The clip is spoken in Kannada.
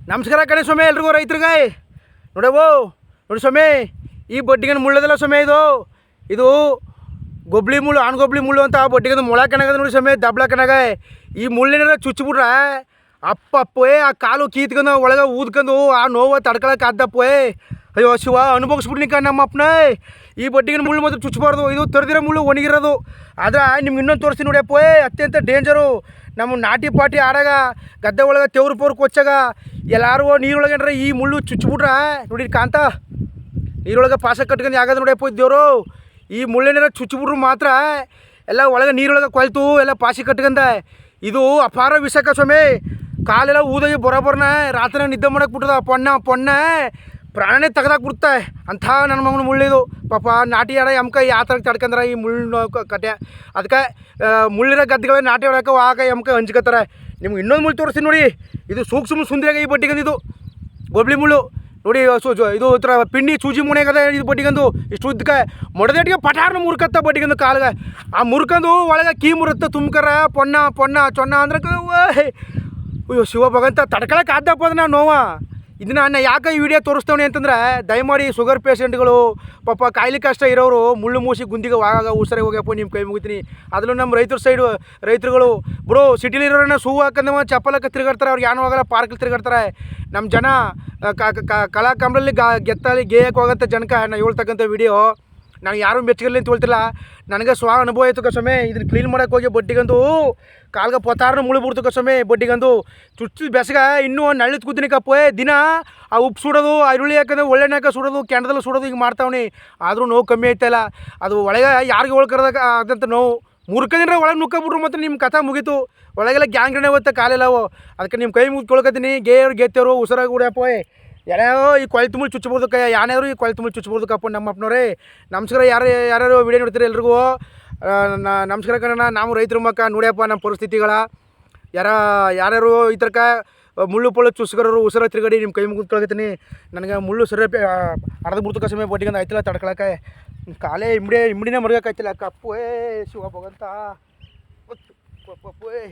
ನಮಸ್ಕಾರ ಕಣೆ ಸ್ವಾಮಿ, ಎಲ್ರಿಗೂ ನೋಡಿ ನೋಡವು ನೋಡಿ ಸ್ವಾಮಿ, ಈ ಬಡ್ಡಿಗೆ ಮುಳ್ಳದಲ್ಲ ಸ್ವಾಮಿ ಇದು. ಇದು ಗೊಬ್ಳಿ ಮುಳ್ಳು, ಆಣ್ ಗೊಬ್ಳಿ ಮುಳ್ಳು ಅಂತ ಆ ಬಡ್ಡಿಗೆ ಮೊಳ ಕಣಗದ ನೋಡಿ ಸ್ವಾಮಿ, ದಬ್ಳ ಕಣಗ. ಈ ಮುಳ್ಳಿನ ಚುಚ್ಚಿಬಿಟ್ರೆ ಅಪ್ಪ ಅಪ್ಪೇ ಆ ಕಾಲು ಕೀತ್ಕೊಂಡು ಒಳಗೆ ಊದ್ಕೊಂಡು ಆ ನೋವು ತಡ್ಕೊಳಕ್ಕೆ ಆದ್ದಪ್ಪೇ. ಅಯ್ಯೋ ಶಿವ ಅನುಭವಿಸ್ಬಿಡ್ನಿ ಕಣ ನಮ್ಮ ಅಪ್ಪನೇ. ಈ ಬಡ್ಡಿಗೆ ಮುಳ್ಳು ಮಾತ್ರ ಚುಚ್ಚಬಾರ್ದು ಇದು ತರ್ದಿರೋ ಮುಳ್ಳು ಒಣಗಿರೋದು. ಆದ್ರೆ ನಿಮ್ಗೆ ಇನ್ನೊಂದು ತೋರಿಸ್ತೀನಿ ನೋಡಿ ಅಪ್ಪೇ ಅತ್ಯಂತ ಡೇಂಜರು. ನಮ್ಮ ನಾಟಿ ಪಾಟಿ ಆಡಾಗ, ಗದ್ದೆ ಒಳಗೆ ತೆವ್ರು ಪೌರು ಕೊಚ್ಚಾಗ ಎಲ್ಲರೂ ನೀರೊಳಗೆ ಏನ್ರ ಈ ಮುಳ್ಳು ಚುಚ್ಚಿಬಿಟ್ರ ನೋಡಿ ಕಾಂತ. ನೀರೊಳಗೆ ಪಾಸ ಕಟ್ಕೊಂಡು ಯಾಗದ ನೋಡಿಯಪ್ಪ ದೇವರು, ಈ ಮುಳ್ಳಿನಾರ ಚುಚ್ಚಿಬಿಟ್ರು ಮಾತ್ರ ಎಲ್ಲ ಒಳಗೆ ನೀರೊಳಗೆ ಕೊಯ್ತು, ಎಲ್ಲ ಪಾಸಿ ಕಟ್ಕೊಂಡ ಇದು ಅಪಾರ ವಿಷಕ ಸ್ವಾಮಿ. ಕಾಲೆಲ್ಲ ಊದಾಗಿ ಬರೋಬರ್ನ ರಾತ್ರಿ ನಿದ್ದೆ ಮಾಡಕ್ಕೆ ಬಿಟ್ಟದ ಪೊಣ್ಣ ಪೊಣ್ಣ ಪ್ರಾಣನೇ ತೆಗ್ದಾಕ್ಬಿಡುತ್ತೆ. ಅಂಥ ನನ್ನ ಮಗನ ಮುಳ್ಳಿದು. ಪಾಪ ನಾಟಿ ಆಡ ಎಮ್ಕ ಯಾವ ಥರ ತಡ್ಕಂದ್ರೆ ಈ ಮುಳ್ಳು ಕಟ್ಟೆ ಅದಕ್ಕೆ ಮುಳ್ಳಿರೋ ಗದ್ದೆಗಳ ನಾಟಿ ಆಡಕ್ಕೆ ಆಗ ಎಮ್ಕ ಹಂಚ್ಕೋತಾರೆ. ನಿಮ್ಗೆ ಇನ್ನೊಂದು ಮುಳ್ಳು ತೋರಿಸ್ತೀನಿ ನೋಡಿ. ಇದು ಸೂಕ್ಷ್ಮ ಸುಂದರಿಯಾಗ ಈ ಬಡ್ಡಿಗಂದು ಇದು. ಗೊಬ್ಳಿ ಮುಳ್ಳು. ನೋಡಿ ಇದು ಥರ ಪಿಂಡಿ ಸೂಜಿ ಮುಣೆಗದ ಇದು ಬಟ್ಟಿಗಂದು. ಇಷ್ಟು ಉದ್ದಕ್ಕೆ ಮೊಡದಟ್ಟಿಗೆ ಪಟಾರ್ನ ಮುರ್ಕತ್ತ ಬಟ್ಟಿಗಂದು ಕಾಲ್ಗೆ. ಆ ಮುರ್ಕಂದು ಒಳಗೆ ಕೀ ಮುರುತ್ತೆ ತುಂಬ್ಕರ ಪೊನ್ನ ಪೊನ್ನ, ಚೊನ್ನ ಅಂದ್ರೆ. ಅಯ್ಯೋ ಶಿವ ಭಗವಂತ ತಡ್ಕೊಳಕ್ಕೆ ಆದ್ದಪ್ಪ ಅದನ್ನ ನೋವ. ಇದನ್ನ ನಾನು ಯಾಕೆ ಈ ವಿಡಿಯೋ ತೋರಿಸ್ತವನಿ ಅಂತಂದ್ರೆ ದಯಮಾಡಿ ಶುಗರ್ ಪೇಷಂಟ್ಗಳು ಪಾಪ ಕಾಯಿಲೆ ಕಷ್ಟ ಇರೋರು ಮುಳ್ಳು ಮೂಸಿ ಗುಂದಿಗೆ ಆಗಾಗ ಉಸರೆ ಹೋಗ್ಯಪ್ಪ ನಿಮ್ಮ ಕೈ ಮುಗಿತೀನಿ. ಅದರಲ್ಲೂ ನಮ್ಮ ರೈತರ ಸೈಡು ರೈತರುಗಳು ಬ್ರೋ ಸಿಟಿಲಿ ಇರೋರನ್ನ ಶೂ ಹಾಕಂದವ ಚಪ್ಪಲಕ್ಕೆ ತಿರುಗಾಡ್ತಾರೆ ಅವ್ರಿಗೆ ಏನೂ ಹೋಗಲ್ಲ ಪಾರ್ಕಲ್ಲಿ ತಿರುಗಾಡ್ತಾರೆ. ನಮ್ಮ ಜನ ಆ, ಕ- ಕ- ಕ- ಕಲಾ ಕಂಬಳಲ್ಲಿ ಗಾ ಗೆತ್ತಲ್ಲಿ ಗೇಯಕ್ಕೆ ಹೋಗಂತ ಜನಕ ನಾನು ಹೇಳ್ತಕ್ಕಂಥ ವಿಡಿಯೋ ನಾನು ಯಾರು ಮೆಚ್ಚಗಲಿ ಅಂತ ಹೇಳ್ತಿಲ್ಲ ನನಗೆ ಸ್ವ ಅನುಭವ ಆಯ್ತು ಕಸಮೆ. ಇದನ್ನ ಕ್ಲೀನ್ ಮಾಡಕ್ಕೆ ಹೋಗಿ ಬಡ್ಡಿಗಂದು, ಕಾಲ್ಗೆ ಪೊತಾರನ ಮುಳು ಬಿಡ್ತು ಕಸಮೆ ಬಡ್ಡಿಗಂದು. ಚುಚ್ಚು ಬೆಸಗ ಇನ್ನೂ ನಳ್ಳಿತ್ ಕೂತೀನಿ ಕಪ್ಪೆ. ದಿನ ಆ ಉಪ್ಪು ಸುಡೋದು, ಆ ಈರುಳ್ಳಿ ಹಾಕೋದು ಒಳ್ಳೆಣ್ಣೆ ಸುಡೋದು, ಕೆಂಡದಲ್ಲಿ ಸುಡೋದು ಈಗ ಮಾಡ್ತಾವನಿ. ಆದರೂ ನೋವು ಕಮ್ಮಿ ಆಯ್ತಲ್ಲ ಅದು ಒಳಗೆ ಯಾರಿಗೆ ಒಳಕರ್ದಾಗ ಅದಂತ ನೋವು? ಮುರ್ಕಂದ್ರೆ ಒಳಗೆ ನುಕ್ಕಬಿಟ್ರು ಮತ್ತು ನಿಮ್ಮ ಕಥೆ ಮುಗೀತು. ಒಳಗೆಲ್ಲ ಗ್ಯಾಂಗ್ರಣೆ ಹೋಗುತ್ತೆ ಕಾಲೆಲ್ಲವು ಅದಕ್ಕೆ ನಿಮ್ಮ ಕೈ ಮುಗಿದ್ಕೊಳ್ಕತ್ತೀನಿ ಗೇಯರು ಗೆತ್ತೇವರು ಉಸಿರಾಗಿ ಉಡ್ಯಪ್ಪ ಯಾರ್ಯಾರೋ ಈ ಕೊಳ್ತು ಮುಳ್ಳು ಚುಚ್ಚಬೋದು ಕೈ, ಯಾರ್ಯಾರು ಈ ಕೊಳ್ತು ಮುಳ್ಳು ಚುಚ್ಚಬೋದು ಕಪ್ಪ, ನಮ್ಮ ಅಪ್ಪನವ್ರೆ. ನಮಸ್ಕಾರ ಯಾರು ಯಾರ್ಯಾರು ವಿಡಿಯೋ ನೋಡ್ತೀರಿ ಎಲ್ರಿಗೂ? ನಮಸ್ಕಾರ ಕಣ ನಾವು ರೈತರ ಮಕ್ಕ, ನೋಡ್ಯಪ್ಪ, ನಮ್ಮ ಪರಿಸ್ಥಿತಿಗಳ. ಯಾರ, ಯಾರ್ಯಾರು ಈ ಥರಕ ಮುಳ್ಳು ಪೊಳ್ಳು ಚುಸ್ಕರರು, ಉಸಿರ ತಿರುಗಡಿ ನಿಮ್ಮ ಕೈ ಮುಗಿದ್ಕೊಳಕತ್ತೀನಿ ನನಗೆ ಮುಳ್ಳು ಸರಿ ಅರ್ಧ ಬಿಡ್ತು ಸಮಯ ಬಡ್ಡಿಗಂದು ಆಯ್ತಿಲ್ಲ ತಡ್ಕೊಳಕ್ಕೆ ಕಾಲೇ ಇಮ್ಡಿ ಇಮ್ಡಿನೇ ಮರ್ಗಕ್ಕಾಯ್ತಿಲ್ಲ ಕಪ್ಪು ಏ ಶಿವ ಭಗವಂತ ಕಪ್ಪು ಏ